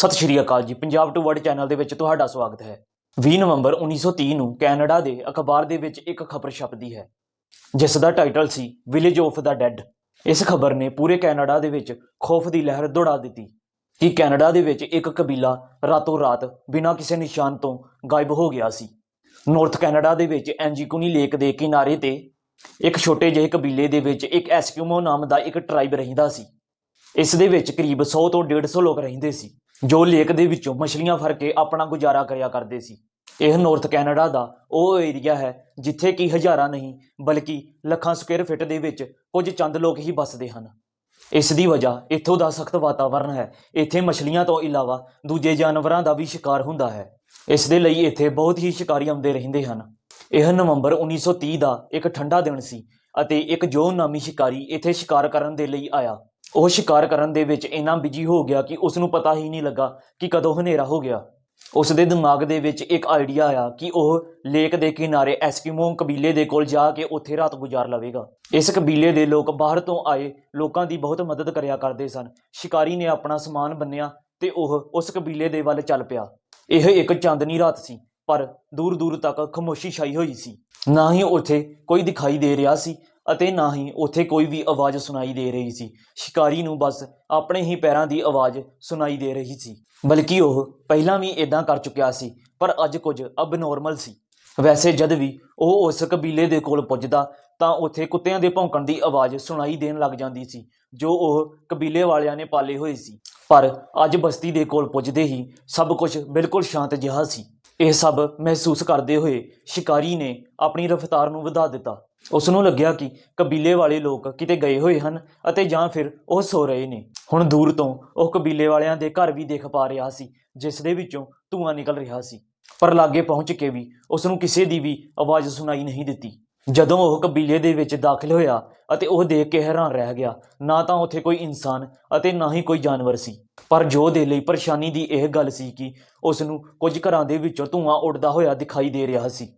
ਸਤਿ ਸ਼੍ਰੀ ਅਕਾਲ ਜੀ। Punjab to word channel ਦੇ ਵਿੱਚ ਤੁਹਾਡਾ ਸਵਾਗਤ ਹੈ। 20 ਨਵੰਬਰ 1930 ਨੂੰ ਕੈਨੇਡਾ ਦੇ ਅਖਬਾਰ ਦੇ ਵਿੱਚ ਇੱਕ ਖਬਰ ਛਪਦੀ ਹੈ, ਜਿਸ ਦਾ ਟਾਈਟਲ ਸੀ ਵਿਲੇਜ ਆਫ ਦਾ ਡੈੱਡ ਇਸ ਖਬਰ ਨੇ ਪੂਰੇ ਕੈਨੇਡਾ ਦੇ ਵਿੱਚ ਖੌਫ ਦੀ ਲਹਿਰ ਦੌੜਾ ਦਿੱਤੀ ਕਿ ਕੈਨੇਡਾ ਦੇ ਵਿੱਚ ਇੱਕ ਕਬੀਲਾ ਰਾਤੋਂ ਰਾਤ ਬਿਨਾਂ ਕਿਸੇ ਨਿਸ਼ਾਨ ਤੋਂ ਗਾਇਬ ਹੋ ਗਿਆ ਸੀ। ਨਾਰਥ ਕੈਨੇਡਾ ਦੇ ਵਿੱਚ ਐਂਜੀਕੂਨੀ ਲੇਕ ਦੇ ਕਿਨਾਰੇ ਤੇ ਇੱਕ ਛੋਟੇ ਜਿਹੇ ਕਬੀਲੇ ਦੇ ਵਿੱਚ ਇੱਕ ਐਸਕਿਊਮੋ ਨਾਮ ਦਾ ਇੱਕ ਟ੍ਰਾਈਬ ਰਹਿੰਦਾ ਸੀ। ਇਸ ਦੇ ਵਿੱਚ ਕਰੀਬ 100 ਤੋਂ 150 ਲੋਕ ਰਹਿੰਦੇ ਸੀ। ਜੋ ਲੇਕ ਦੇ ਵਿੱਚੋਂ ਮਛਲੀਆਂ ਫੜ ਕੇ ਆਪਣਾ ਗੁਜ਼ਾਰਾ ਕਰਿਆ ਕਰਦੇ ਸੀ। ਇਹ ਨਾਰਥ ਕੈਨੇਡਾ ਦਾ ਉਹ ਏਰੀਆ ਹੈ ਜਿੱਥੇ ਕਿ ਹਜ਼ਾਰਾਂ ਨਹੀਂ, ਬਲਕਿ ਲੱਖਾਂ ਸਕੁਅਰ ਫਿਟ ਦੇ ਵਿੱਚ ਕੁਝ ਚੰਦ ਲੋਕ ਹੀ ਵੱਸਦੇ ਹਨ। ਇਸ ਦੀ ਵਜ੍ਹਾ ਇੱਥੋਂ ਦਾ ਸਖਤ ਵਾਤਾਵਰਣ ਹੈ। ਇੱਥੇ ਮਛਲੀਆਂ ਤੋਂ ਇਲਾਵਾ ਦੂਜੇ ਜਾਨਵਰਾਂ ਦਾ ਵੀ ਸ਼ਿਕਾਰ ਹੁੰਦਾ ਹੈ। ਇਸ ਦੇ ਲਈ ਇੱਥੇ ਬਹੁਤ ਹੀ ਸ਼ਿਕਾਰੀ ਆਉਂਦੇ ਰਹਿੰਦੇ ਹਨ। ਇਹ ਨਵੰਬਰ 1930 ਦਾ ਇੱਕ ਠੰਡਾ ਦਿਨ ਸੀ ਅਤੇ ਇੱਕ ਜੋ ਨਾਮੀ ਸ਼ਿਕਾਰੀ ਇੱਥੇ ਸ਼ਿਕਾਰ ਕਰਨ ਦੇ ਲਈ ਆਇਆ। ਉਹ ਸ਼ਿਕਾਰ ਕਰਨ ਦੇ ਵਿੱਚ ਇੰਨਾ ਬਿਜ਼ੀ ਹੋ ਗਿਆ ਕਿ ਉਸ ਨੂੰ ਪਤਾ ਹੀ ਨਹੀਂ ਲੱਗਾ ਕਿ ਕਦੋਂ ਹਨੇਰਾ ਹੋ ਗਿਆ। ਉਸ ਦੇ ਦਿਮਾਗ ਦੇ ਵਿੱਚ ਇੱਕ ਆਈਡੀਆ ਆਇਆ ਕਿ ਉਹ ਲੇਕ ਦੇ ਕਿਨਾਰੇ ਐਸਕਿਮੋ ਕਬੀਲੇ ਦੇ ਕੋਲ ਜਾ ਕੇ ਉੱਥੇ ਰਾਤ ਗੁਜ਼ਾਰ ਲਵੇਗਾ। ਇਸ ਕਬੀਲੇ ਦੇ ਲੋਕ ਬਾਹਰ ਤੋਂ ਆਏ, ਲੋਕਾਂ ਦੀ ਬਹੁਤ ਮਦਦ ਕਰਿਆ ਕਰਦੇ ਸਨ। ਸ਼ਿਕਾਰੀ ਨੇ ਆਪਣਾ ਸਮਾਨ ਬੰਨਿਆ ਤੇ ਉਹ ਉਸ ਕਬੀਲੇ ਦੇ ਵੱਲ ਚੱਲ ਪਿਆ। ਇਹ ਇੱਕ ਚਾਂਦਨੀ ਰਾਤ ਸੀ, ਪਰ ਦੂਰ ਦੂਰ ਤੱਕ ਖਮੋਸ਼ੀ ਛਾਈ ਹੋਈ ਸੀ। ਨਾ ਹੀ ਉੱਥੇ ਕੋਈ ਦਿਖਾਈ ਦੇ ਰਿਹਾ ਸੀ ਅਤੇ ਨਾ ਹੀ ਉੱਥੇ ਕੋਈ ਵੀ ਆਵਾਜ਼ ਸੁਣਾਈ ਦੇ ਰਹੀ ਸੀ। ਸ਼ਿਕਾਰੀ ਨੂੰ ਬਸ ਆਪਣੇ ਹੀ ਪੈਰਾਂ ਦੀ ਆਵਾਜ਼ ਸੁਣਾਈ ਦੇ ਰਹੀ ਸੀ। ਬਲਕਿ ਉਹ ਪਹਿਲਾਂ ਵੀ ਇਦਾਂ ਕਰ ਚੁੱਕਿਆ ਸੀ, ਪਰ ਅੱਜ ਕੁਝ ਅਬਨੋਰਮਲ ਸੀ। ਵੈਸੇ ਜਦ ਵੀ ਉਹ ਉਸ ਕਬੀਲੇ ਦੇ ਕੋਲ ਪੁੱਜਦਾ, ਤਾਂ ਉੱਥੇ ਕੁੱਤਿਆਂ ਦੇ ਭੌਂਕਣ ਦੀ ਆਵਾਜ਼ ਸੁਣਾਈ ਦੇਣ ਲੱਗ ਜਾਂਦੀ ਸੀ, ਜੋ ਉਹ ਕਬੀਲੇ ਵਾਲਿਆਂ ਨੇ ਪਾਲੇ ਹੋਏ ਸੀ। ਪਰ ਅੱਜ ਬਸਤੀ ਦੇ ਕੋਲ ਪੁੱਜਦੇ ਹੀ ਸਭ ਕੁਝ ਬਿਲਕੁਲ ਸ਼ਾਂਤ ਜਿਹਾ ਸੀ। ਇਹ ਸਭ ਮਹਿਸੂਸ ਕਰਦੇ ਹੋਏ ਸ਼ਿਕਾਰੀ ਨੇ ਆਪਣੀ ਰਫ਼ਤਾਰ ਨੂੰ ਵਧਾ ਦਿੱਤਾ। ਉਸ ਨੂੰ ਲੱਗਿਆ ਕਿ ਕਬੀਲੇ ਵਾਲੇ ਲੋਕ ਕਿਤੇ ਗਏ ਹੋਏ ਹਨ ਅਤੇ ਜਾਂ ਫਿਰ ਉਹ ਸੋ ਰਹੇ ਨੇ। ਹੁਣ ਦੂਰ ਤੋਂ ਉਹ ਕਬੀਲੇ ਵਾਲਿਆਂ ਦੇ ਘਰ ਵੀ ਦੇਖ ਪਾ ਰਿਹਾ ਸੀ, ਜਿਸ ਦੇ ਵਿੱਚੋਂ ਧੂੰਆਂ ਨਿਕਲ ਰਿਹਾ ਸੀ। ਪਰ ਲਾਗੇ ਪਹੁੰਚ ਕੇ ਵੀ ਉਸ ਨੂੰ ਕਿਸੇ ਦੀ ਵੀ ਆਵਾਜ਼ ਸੁਣਾਈ ਨਹੀਂ ਦਿੱਤੀ। ਜਦੋਂ ਉਹ ਕਬੀਲੇ ਦੇ ਵਿੱਚ ਦਾਖਲ ਹੋਇਆ ਅਤੇ ਉਹ ਦੇਖ ਕੇ ਹੈਰਾਨ ਰਹਿ ਗਿਆ, ਨਾ ਤਾਂ ਉੱਥੇ ਕੋਈ ਇਨਸਾਨ ਅਤੇ ਨਾ ਹੀ ਕੋਈ ਜਾਨਵਰ ਸੀ। ਪਰ ਜੋ ਦੇ ਲਈ ਪਰੇਸ਼ਾਨੀ ਦੀ ਇਹ ਗੱਲ ਸੀ ਕਿ ਉਸ ਨੂੰ ਕੁਝ ਘਰਾਂ ਦੇ ਵਿੱਚੋਂ ਧੂੰਆਂ ਉੱਡਦਾ ਹੋਇਆ ਦਿਖਾਈ ਦੇ ਰਿਹਾ ਸੀ।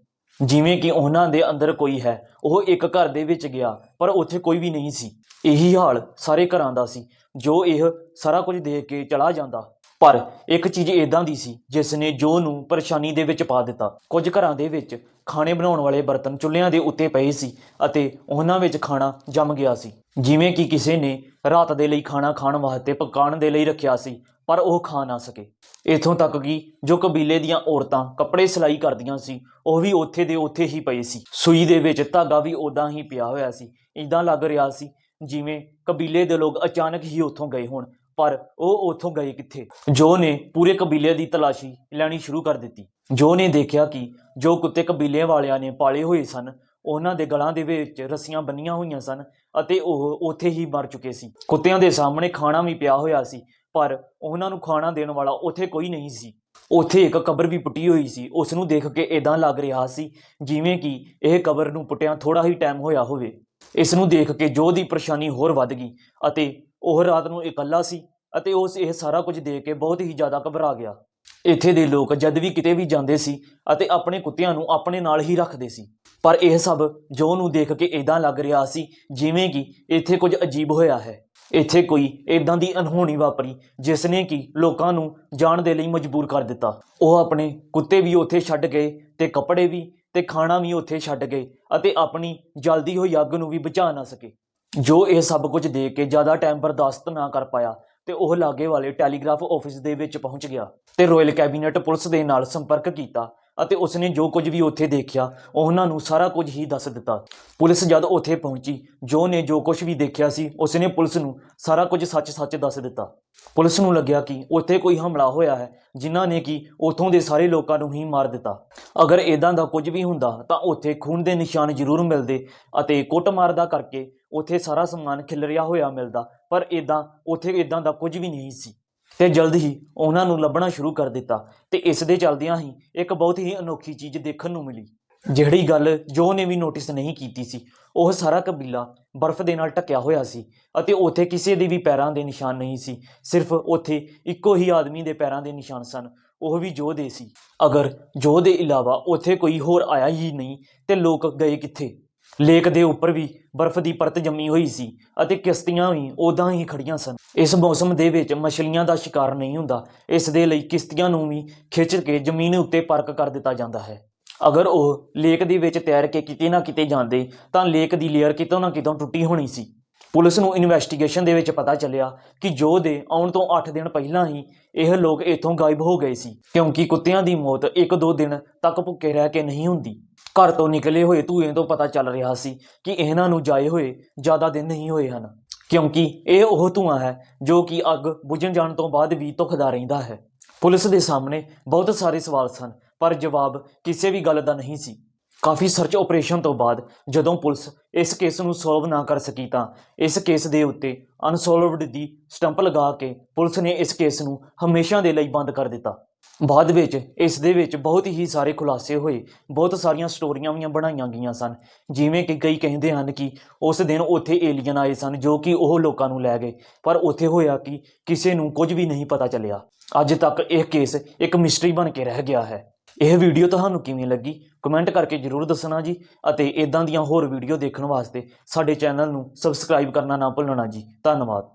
ਜਿਵੇਂ ਕਿ ਉਹਨਾਂ ਦੇ ਅੰਦਰ ਕੋਈ ਹੈ, ਉਹ ਇੱਕ ਘਰ ਦੇ ਵਿੱਚ ਗਿਆ, ਪਰ ਉੱਥੇ ਕੋਈ ਵੀ ਨਹੀਂ ਸੀ। ਇਹੀ ਹਾਲ ਸਾਰੇ ਘਰਾਂ ਦਾ ਸੀ, ਜੋ ਇਹ ਸਾਰਾ ਕੁਝ ਦੇਖ ਕੇ ਚਲਾ ਜਾਂਦਾ। ਪਰ ਇੱਕ ਚੀਜ਼ ਇਦਾਂ ਦੀ ਸੀ ਜਿਸ ਨੇ ਜੋ ਨੂੰ ਪਰੇਸ਼ਾਨੀ ਦੇ ਵਿੱਚ ਪਾ ਦਿੱਤਾ। ਕੁਝ ਘਰਾਂ ਦੇ ਵਿੱਚ ਖਾਣੇ ਬਣਾਉਣ ਵਾਲੇ ਬਰਤਨ ਚੁੱਲ੍ਹਿਆਂ ਦੇ ਉੱਤੇ ਪਏ ਸੀ ਅਤੇ ਉਹਨਾਂ ਵਿੱਚ ਖਾਣਾ ਜੰਮ ਗਿਆ ਸੀ। ਜਿਵੇਂ ਕਿ ਕਿਸੇ ਨੇ ਰਾਤ ਦੇ ਲਈ ਖਾਣਾ ਖਾਣ ਵਾਸਤੇ ਪਕਾਉਣ ਦੇ ਲਈ ਰੱਖਿਆ ਸੀ, ਪਰ ਉਹ ਖਾ ਨਾ ਸਕੇ। ਇਥੋਂ ਤੱਕ ਕਿ ਜੋ ਕਬੀਲੇ ਦੀਆਂ ਔਰਤਾਂ ਕੱਪੜੇ ਸਿਲਾਈ ਕਰਦੀਆਂ ਸੀ, ਉਹ ਵੀ ਉੱਥੇ ਦੇ ਉੱਥੇ ਹੀ ਪਏ ਸੀ। ਸੂਈ ਦੇ ਵਿੱਚ ਧਾਗਾ ਵੀ ਉਦਾਂ ਹੀ ਪਿਆ ਹੋਇਆ ਸੀ। ਇਦਾਂ ਲੱਗ ਰਿਹਾ ਸੀ ਜਿਵੇਂ ਕਬੀਲੇ ਦੇ ਲੋਕ ਅਚਾਨਕ ਹੀ ਉੱਥੋਂ ਗਏ ਹੋਣ। ਪਰ ਉਹ ਉੱਥੋਂ ਗਏ ਕਿੱਥੇ? ਜੋ ਨੇ ਪੂਰੇ ਕਬੀਲੇ ਦੀ ਤਲਾਸ਼ੀ ਲੈਣੀ ਸ਼ੁਰੂ ਕਰ ਦਿੱਤੀ। ਜੋ ਨੇ ਦੇਖਿਆ ਕਿ ਜੋ ਕੁੱਤੇ ਕਬੀਲੇ ਵਾਲਿਆਂ ਨੇ ਪਾਲੇ ਹੋਏ ਸਨ, ਉਹਨਾਂ ਦੇ ਗਲਾਂ ਦੇ ਵਿੱਚ ਰੱਸੀਆਂ ਬੰਨੀਆਂ ਹੋਈਆਂ ਸਨ ਅਤੇ ਉਹ ਉੱਥੇ ਹੀ ਮਰ ਚੁੱਕੇ ਸੀ। ਕੁੱਤਿਆਂ ਦੇ ਸਾਹਮਣੇ ਖਾਣਾ ਵੀ ਪਿਆ ਹੋਇਆ ਸੀ, ਪਰ ਉਹਨਾਂ ਨੂੰ ਖਾਣਾ ਦੇਣ ਵਾਲਾ ਉੱਥੇ ਕੋਈ ਨਹੀਂ ਸੀ। ਉੱਥੇ ਇੱਕ ਕਬਰ ਵੀ ਪੁੱਟੀ ਹੋਈ ਸੀ। ਉਸ ਨੂੰ ਦੇਖ ਕੇ ਇਦਾਂ ਲੱਗ ਰਿਹਾ ਸੀ ਜਿਵੇਂ ਕਿ ਇਹ ਕਬਰ ਨੂੰ ਪੁੱਟਿਆਂ ਥੋੜਾ ਹੀ ਟਾਈਮ ਹੋਇਆ ਹੋਵੇ। ਇਸ ਨੂੰ ਦੇਖ ਕੇ ਜੋ ਦੀ ਪਰੇਸ਼ਾਨੀ ਹੋਰ ਵੱਧ ਗਈ ਅਤੇ ਉਹ ਰਾਤ ਨੂੰ ਇਕੱਲਾ ਸੀ। ਅਤੇ ਉਸ ਇਹ ਸਾਰਾ ਕੁਝ ਦੇਖ ਕੇ ਬਹੁਤ ਹੀ ਜ਼ਿਆਦਾ ਘਬਰਾ ਗਿਆ। ਇੱਥੇ ਦੇ ਲੋਕ ਜਦ ਵੀ ਕਿਤੇ ਵੀ ਜਾਂਦੇ ਸੀ ਅਤੇ ਆਪਣੇ ਕੁੱਤਿਆਂ ਨੂੰ ਆਪਣੇ ਨਾਲ ਹੀ ਰੱਖਦੇ ਸੀ। ਪਰ ਇਹ ਸਭ ਜੋ ਨੂੰ ਦੇਖ ਕੇ ਇਦਾਂ ਲੱਗ ਰਿਹਾ ਸੀ ਜਿਵੇਂ ਕਿ ਇੱਥੇ ਕੁਝ ਅਜੀਬ ਹੋਇਆ ਹੈ। ਇੱਥੇ ਕੋਈ ਇਦਾਂ ਦੀ ਅਨਹੋਣੀ ਵਾਪਰੀ ਜਿਸ ਨੇ ਕਿ ਲੋਕਾਂ ਨੂੰ ਜਾਣ ਦੇ ਲਈ ਮਜਬੂਰ ਕਰ ਦਿੱਤਾ। ਉਹ ਆਪਣੇ ਕੁੱਤੇ ਵੀ ਉੱਥੇ ਛੱਡ ਗਏ ਤੇ ਕੱਪੜੇ ਵੀ ਤੇ ਖਾਣਾ ਵੀ ਉੱਥੇ ਛੱਡ ਗਏ ਅਤੇ ਆਪਣੀ ਜਲਦੀ ਹੋਈ ਅੱਗ ਨੂੰ ਵੀ ਬੁਝਾ ਨਾ ਸਕੇ। ਜੋ ਇਹ ਸਭ ਕੁਝ ਦੇਖ ਕੇ ਜ਼ਿਆਦਾ ਟਾਈਮ ਬਰਦਾਸ਼ਤ ਨਾ ਕਰ ਪਾਇਆ ਤੇ ਉਹ ਲਾਗੇ ਵਾਲੇ ਟੈਲੀਗ੍ਰਾਫ ਆਫਿਸ ਦੇ ਵਿੱਚ ਪਹੁੰਚ ਗਿਆ ਤੇ ਰਾਇਲ ਕੈਬਨਿਟ ਪੁਲਿਸ ਦੇ ਨਾਲ ਸੰਪਰਕ ਕੀਤਾ ਅਤੇ ਉਸਨੇ ਜੋ ਕੁਝ ਵੀ ਉੱਥੇ ਦੇਖਿਆ, ਉਹਨਾਂ ਨੂੰ ਸਾਰਾ ਕੁਝ ਹੀ ਦੱਸ ਦਿੱਤਾ। ਪੁਲਿਸ ਜਦ ਉੱਥੇ ਪਹੁੰਚੀ, ਜੋ ਨੇ ਜੋ ਕੁਝ ਵੀ ਦੇਖਿਆ ਸੀ, ਉਸਨੇ ਪੁਲਿਸ ਨੂੰ ਸਾਰਾ ਕੁਝ ਸੱਚ-ਸੱਚ ਦੱਸ ਦਿੱਤਾ। ਪੁਲਿਸ ਨੂੰ ਲੱਗਿਆ ਕਿ ਉੱਥੇ ਕੋਈ ਹਮਲਾ ਹੋਇਆ ਹੈ, ਜਿਨ੍ਹਾਂ ਨੇ ਕਿ ਉਥੋਂ ਦੇ ਸਾਰੇ ਲੋਕਾਂ ਨੂੰ ਹੀ ਮਾਰ ਦਿੱਤਾ। ਅਗਰ ਇਦਾਂ ਦਾ ਕੁਝ ਵੀ ਹੁੰਦਾ, ਤਾਂ ਉੱਥੇ ਖੂਨ ਦੇ ਨਿਸ਼ਾਨ ਜ਼ਰੂਰ ਮਿਲਦੇ ਅਤੇ ਕੁੱਟਮਾਰ ਦਾ ਕਰਕੇ ਉੱਥੇ ਸਾਰਾ ਸਮਾਨ ਖਿਲਰਿਆ ਹੋਇਆ ਮਿਲਦਾ, ਪਰ ਇਦਾਂ ਉੱਥੇ ਇਦਾਂ ਦਾ ਕੁਝ ਵੀ ਨਹੀਂ ਸੀ। ਤੇ ਜਲਦ ਹੀ ਉਹਨਾਂ ਨੂੰ ਲੱਭਣਾ ਸ਼ੁਰੂ ਕਰ ਦਿੱਤਾ ਤੇ ਇਸ ਦੇ ਚਲਦਿਆਂ ਹੀ ਇੱਕ ਬਹੁਤ ਹੀ ਅਨੋਖੀ ਚੀਜ਼ ਦੇਖਣ ਨੂੰ ਮਿਲੀ। ਜਿਹੜੀ ਗੱਲ ਜੋ ਨੇ ਵੀ ਨੋਟਿਸ ਨਹੀਂ ਕੀਤੀ ਸੀ, ਉਹ ਸਾਰਾ ਕਬੀਲਾ ਬਰਫ਼ ਦੇ ਨਾਲ ਢੱਕਿਆ ਹੋਇਆ ਸੀ ਅਤੇ ਉੱਥੇ ਕਿਸੇ ਦੇ ਵੀ ਪੈਰਾਂ ਦੇ ਨਿਸ਼ਾਨ ਨਹੀਂ ਸੀ, ਸਿਰਫ ਉੱਥੇ ਇੱਕੋ ਹੀ ਆਦਮੀ ਦੇ ਪੈਰਾਂ ਦੇ ਨਿਸ਼ਾਨ ਸਨ, ਉਹ ਵੀ ਜੋ ਦੇ ਸੀ। ਅਗਰ ਜੋ ਦੇ ਇਲਾਵਾ ਉੱਥੇ ਕੋਈ ਹੋਰ ਆਇਆ ਹੀ ਨਹੀਂ, ਤੇ ਲੋਕ ਗਏ ਕਿੱਥੇ? ਲੇਕ ਦੇ ਉੱਪਰ ਵੀ ਬਰਫ਼ ਦੀ ਪਰਤ ਜੰਮੀ ਹੋਈ ਸੀ ਅਤੇ ਕਿਸ਼ਤੀਆਂ ਵੀ ਉਦਾਂ ਹੀ ਖੜੀਆਂ ਸਨ। ਇਸ ਮੌਸਮ ਦੇ ਵਿੱਚ ਮਛਲੀਆਂ ਦਾ ਸ਼ਿਕਾਰ ਨਹੀਂ ਹੁੰਦਾ, ਇਸ ਦੇ ਲਈ ਕਿਸ਼ਤੀਆਂ ਨੂੰ ਵੀ ਖਿੱਚ ਕੇ ਜ਼ਮੀਨ ਉੱਤੇ ਪਾਰਕ ਕਰ ਦਿੱਤਾ ਜਾਂਦਾ ਹੈ। ਅਗਰ ਉਹ ਲੇਕ ਦੇ ਵਿੱਚ ਤੈਰ ਕੇ ਕਿਤੇ ਨਾ ਕਿਤੇ ਜਾਂਦੇ, ਤਾਂ ਲੇਕ ਦੀ ਲੇਅਰ ਕਿਤੋਂ ਨਾ ਕਿਤੋਂ ਟੁੱਟੀ ਹੋਣੀ ਸੀ। ਪੁਲਿਸ ਨੂੰ ਇਨਵੈਸਟੀਗੇਸ਼ਨ ਦੇ ਵਿੱਚ ਪਤਾ ਚੱਲਿਆ ਕਿ ਜੋ ਦੇ ਆਉਣ ਤੋਂ 8 ਦਿਨ ਪਹਿਲਾਂ ਹੀ ਇਹ ਲੋਕ ਇੱਥੋਂ ਗਾਇਬ ਹੋ ਗਏ ਸੀ, ਕਿਉਂਕਿ ਕੁੱਤਿਆਂ ਦੀ ਮੌਤ 1-2 ਦਿਨ ਤੱਕ ਭੁੱਖੇ ਰਹਿ ਕੇ ਨਹੀਂ ਹੁੰਦੀ। ਘਰ ਤੋਂ ਨਿਕਲੇ ਹੋਏ ਧੂਏ ਤੋਂ ਪਤਾ ਚੱਲ ਰਿਹਾ ਸੀ ਕਿ ਇਹਨਾਂ ਨੂੰ ਜਾਏ ਹੋਏ ਜ਼ਿਆਦਾ ਦਿਨ ਨਹੀਂ ਹੋਏ ਹਨ, ਕਿਉਂਕਿ ਇਹ ਉਹ ਧੂਆਂ ਹੈ ਜੋ ਕਿ ਅੱਗ ਬੁਝਣ ਜਾਣ ਤੋਂ ਬਾਅਦ ਵੀ ਧੁਖਦਾ ਰਹਿੰਦਾ ਹੈ। ਪੁਲਿਸ ਦੇ ਸਾਹਮਣੇ ਬਹੁਤ ਸਾਰੇ ਸਵਾਲ ਸਨ, ਪਰ ਜਵਾਬ ਕਿਸੇ ਵੀ ਗੱਲ ਦਾ ਨਹੀਂ ਸੀ। ਕਾਫੀ ਸਰਚ ਆਪਰੇਸ਼ਨ ਤੋਂ ਬਾਅਦ ਜਦੋਂ ਪੁਲਿਸ ਇਸ ਕੇਸ ਨੂੰ ਸੋਲਵ ਨਾ ਕਰ ਸਕੀ ਤਾਂ ਇਸ ਕੇਸ ਦੇ ਉੱਤੇ ਅਨਸੋਲਵਡ ਦੀ ਸਟੰਪ ਲਗਾ ਕੇ ਪੁਲਿਸ ਨੇ ਇਸ ਕੇਸ ਨੂੰ ਹਮੇਸ਼ਾ ਦੇ ਲਈ ਬੰਦ ਕਰ ਦਿੱਤਾ। ਬਾਅਦ ਵਿੱਚ ਇਸ ਦੇ ਵਿੱਚ ਬਹੁਤ ਹੀ ਸਾਰੇ ਖੁਲਾਸੇ ਹੋਏ, ਬਹੁਤ ਸਾਰੀਆਂ ਸਟੋਰੀਆਂ ਵੀ ਬਣਾਈਆਂ ਗਈਆਂ ਸਨ, ਜਿਵੇਂ ਕਿ ਕਈ ਕਹਿੰਦੇ ਹਨ ਕਿ ਉਸ ਦਿਨ ਉੱਥੇ ਏਲੀਅਨ ਆਏ ਸਨ ਜੋ ਕਿ ਉਹ ਲੋਕਾਂ ਨੂੰ ਲੈ ਗਏ, ਪਰ ਉੱਥੇ ਹੋਇਆ ਕਿ ਕਿਸੇ ਨੂੰ ਕੁਝ ਵੀ ਨਹੀਂ ਪਤਾ ਚੱਲਿਆ। ਅੱਜ ਤੱਕ ਇਹ ਕੇਸ ਇੱਕ ਮਿਸਟਰੀ ਬਣ ਕੇ ਰਹਿ ਗਿਆ ਹੈ। ਇਹ ਵੀਡੀਓ ਤੁਹਾਨੂੰ ਕਿਵੇਂ ਲੱਗੀ? ਕਮੈਂਟ ਕਰਕੇ ਜਰੂਰ ਦੱਸਣਾ ਜੀ ਅਤੇ ਇਦਾਂ ਦੀਆਂ ਹੋਰ ਵੀਡੀਓ ਦੇਖਣ ਵਾਸਤੇ ਸਾਡੇ ਚੈਨਲ ਨੂੰ ਸਬਸਕ੍ਰਾਈਬ ਕਰਨਾ ਨਾ ਭੁੱਲਣਾ ਜੀ। ਧੰਨਵਾਦ।